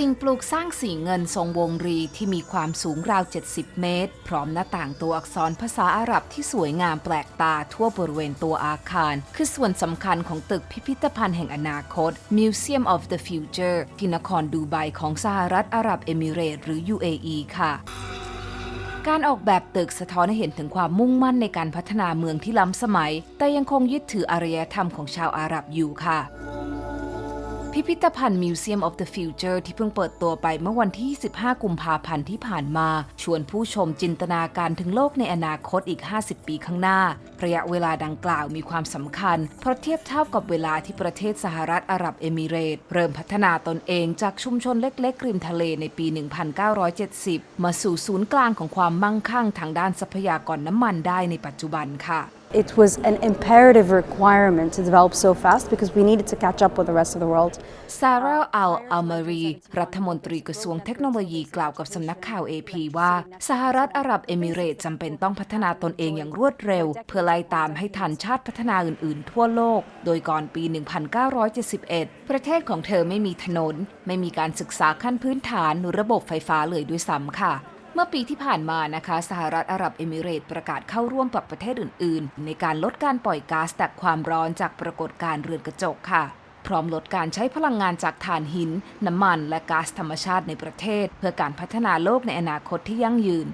สิ่งปลูกสร้างสีเงินทรงวงรีที่มีความสูงราว 70 เมตร พร้อมหน้าต่างตัวอักษรภาษาอาหรับที่สวยงามแปลกตาทั่วบริเวณตัวอาคาร คือส่วนสำคัญของตึกพิพิธภัณฑ์แห่งอนาคต Museum of the Future ที่นครดูไบของสหรัฐอาหรับเอมิเรตส์หรือ UAE ค่ะการออกแบบตึกสะท้อนให้เห็นถึงความมุ่งมั่นในการพัฒนาเมืองที่ล้ำสมัย แต่ยังคงยึดถืออารยธรรมของชาวอาหรับอยู่ค่ะ พิพิธภัณฑ์ Museum of the Future ที่เพิ่งเปิดตัวไปเมื่อวันที่25กุมภาพันธ์ที่ผ่านมา ชวนผู้ชมจินตนาการถึงโลกในอนาคตอีก 50 ปีข้างหน้า ระยะเวลาดังกล่าวมีความสำคัญ เพราะเทียบเท่ากับเวลาที่ประเทศสหรัฐอาหรับเอมิเรต์เริ่มพัฒนาตนเองจากชุมชนเล็กๆริมทะเลในปี 1970 มาสู่ศูนย์กลางของความมั่งคั่งทางด้านทรัพยากรน้ำมันได้ในปัจจุบันค่ะ It was an imperative requirement to develop so fast because we needed to catch up with the rest of the world. ซาร่าอัลอัลมารีรัฐมนตรีกระทรวงเทคโนโลยีกล่าวกับสำนักข่าว AP ว่า สหรัฐอาหรับเอมิเรตจำเป็นต้องพัฒนาตนเองอย่างรวดเร็ว เพื่อไล่ตามให้ทันชาติพัฒนาอื่นๆ ทั่วโลก โดยก่อนปี 1971 ประเทศของเธอไม่มีถนน ไม่มีการศึกษาขั้นพื้นฐานหรือระบบไฟฟ้าเลยด้วยซ้ำค่ะ เมื่อปีที่ผ่านมานะคะ สหรัฐอาหรับเอมิเรตประกาศเข้าร่วมกับประเทศอื่น ๆ ในการลดการปล่อยก๊าซจากความร้อนจากปรากฏการณ์เรือนกระจกค่ะ พร้อมลดการใช้พลังงานจากถ่านหิน น้ำมัน และก๊าซธรรมชาติในประเทศ เพื่อการพัฒนาโลกในอนาคตที่ยั่งยืน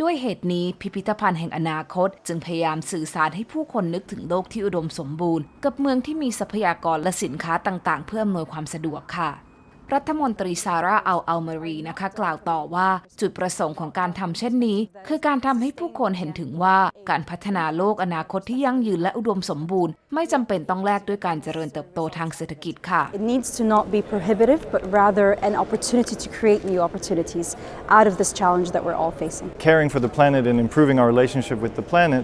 ด้วยเหตุนี้พิพิธภัณฑ์แห่งอนาคต จึงพยายามสื่อสารให้ผู้คนนึกถึงโลกที่อุดมสมบูรณ์ กับเมืองที่มีทรัพยากรและสินค้าต่าง ๆ เพื่ออำนวยความสะดวกค่ะ รัฐมนตรีซาร่าอัลอัลมารีนะคะ กล่าวต่อว่าจุดประสงค์ของการทำเช่นนี้ คือการทำให้ผู้คนเห็นถึงว่าการพัฒนาโลกอนาคตที่ยั่งยืนและอุดมสมบูรณ์ ไม่จำเป็นต้องแลกด้วยการเจริญเติบโตทางเศรษฐกิจค่ะ It needs to not be prohibitive, but rather an opportunity to create new opportunities out of this challenge that we're all facing. caring for the planet and improving our relationship with the planet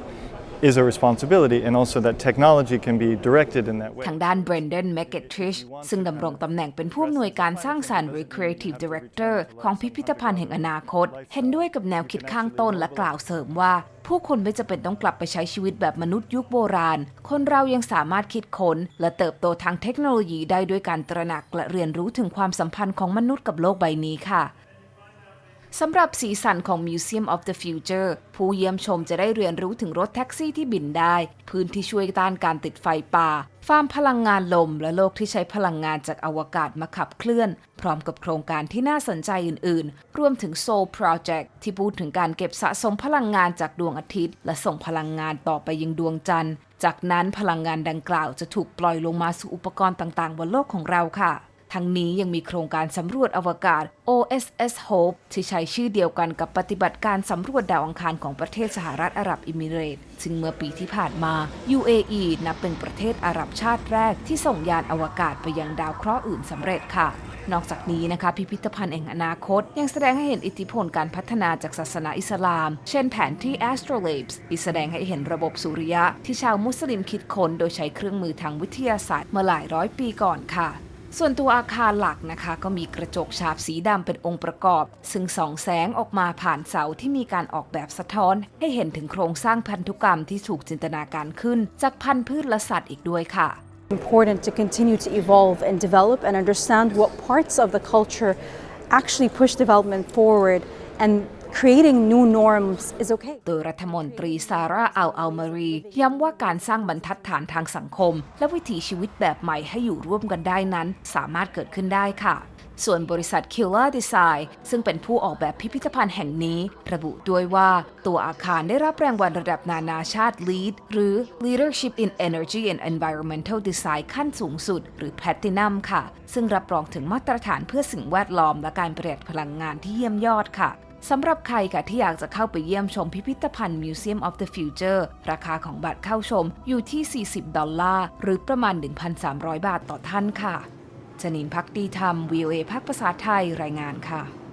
is a responsibility, and also that technology can be directed in that way. ทางด้านเบรนเดนแมกเกทริชซึ่งดำรงตำแหน่งเป็นผู้อำนวยการสร้างสรรค์หรือ Creative Director ของพิพิธภัณฑ์แห่งอนาคต เห็นด้วยกับแนวคิดข้างต้นและกล่าวเสริมว่า ผู้คนไม่จะเป็นต้องกลับไปใช้ชีวิตแบบมนุษย์ยุคโบราณ คนเรายังสามารถคิดค้น และเติบโตทางเทคโนโลยีได้ด้วยการตระหนักและเรียนรู้ถึงความสัมพันธ์ของมนุษย์กับโลกใบนี้ค่ะ สำหรับสีสันของ Museum of the Future ผู้เยี่ยมชมจะได้เรียนรู้ถึงรถแท็กซี่ที่บินได้ พื้นที่ช่วยต้านการติดไฟป่า ฟาร์มพลังงานลม และโลกที่ใช้พลังงานจากอวกาศมาขับเคลื่อน พร้อมกับโครงการที่น่าสนใจอื่น ๆ รวมถึง Soul Project ที่พูดถึงการเก็บสะสมพลังงานจากดวงอาทิตย์ และส่งพลังงานต่อไปยังดวงจันทร์ จากนั้นพลังงานดังกล่าวจะถูกปล่อยลงมาสู่อุปกรณ์ต่าง ๆ บนโลกของเราค่ะ ทั้งนี้ยังมีโครงการสำรวจอวกาศ OSS Hope ที่ใช้ชื่อเดียวกันกับปฏิบัติการสำรวจดาวอังคารของประเทศสหรัฐอาหรับเอมิเรตส์ซึ่งเมื่อปีที่ผ่านมา UAE นับเป็นประเทศอาหรับชาติแรกที่ส่งยานอวกาศไปยังดาวเคราะห์อื่นสำเร็จค่ะนอกจากนี้นะคะ พิพิธภัณฑ์แห่งอนาคต ยังแสดงให้เห็นอิทธิพลการพัฒนาจากศาสนาอิสลาม เช่นแผนที่ Astrolabes ที่แสดงให้เห็นระบบสุริยะ ที่ชาวมุสลิมคิดค้นโดยใช้เครื่องมือทางวิทยาศาสตร์เมื่อหลายร้อยปีก่อนค่ะ ส่วนตัวอาคารหลักนะคะ ก็มีกระจกฉาบสีดำเป็นองค์ประกอบ ซึ่งส่องแสงออกมาผ่านเสาที่มีการออกแบบสะท้อน ให้เห็นถึงโครงสร้างพันธุกรรมที่ถูกจินตนาการขึ้น จากพันธุ์พืชและสัตว์อีกด้วยค่ะ Important to continue to evolve and develop and understand what parts of the culture actually push development forward and creating new norms is okay. โดยรัฐมนตรีซาร่าอัลอัลมารี ย้ำว่าการสร้างบรรทัดฐานทางสังคม และวิถีชีวิตแบบใหม่ให้อยู่ร่วมกันได้นั้น สามารถเกิดขึ้นได้ค่ะส่วนบริษัท Killer Design ซึ่งเป็นผู้ออกแบบพิพิธภัณฑ์แห่งนี้ ระบุด้วยว่าตัวอาคารได้รับรางวัลระดับนานาชาติ LEED หรือ Leadership in Energy and Environmental Design ขั้นสูงสุด หรือ Platinum ค่ะ ซึ่งรับรองถึงมาตรฐานเพื่อสิ่งแวดล้อมและการประหยัดพลังงานที่เยี่ยมยอดค่ะ สำหรับใครค่ะที่อยากจะเข้าไปเยี่ยมชมพิพิธภัณฑ์ Museum of the Future ราคาของบัตรเข้าชมอยู่ที่ 40 ดอลลาร์ หรือประมาณ 1,300 บาทต่อท่านค่ะชนินพักดีธรรม VOA ภาคภาษาไทยรายงานค่ะ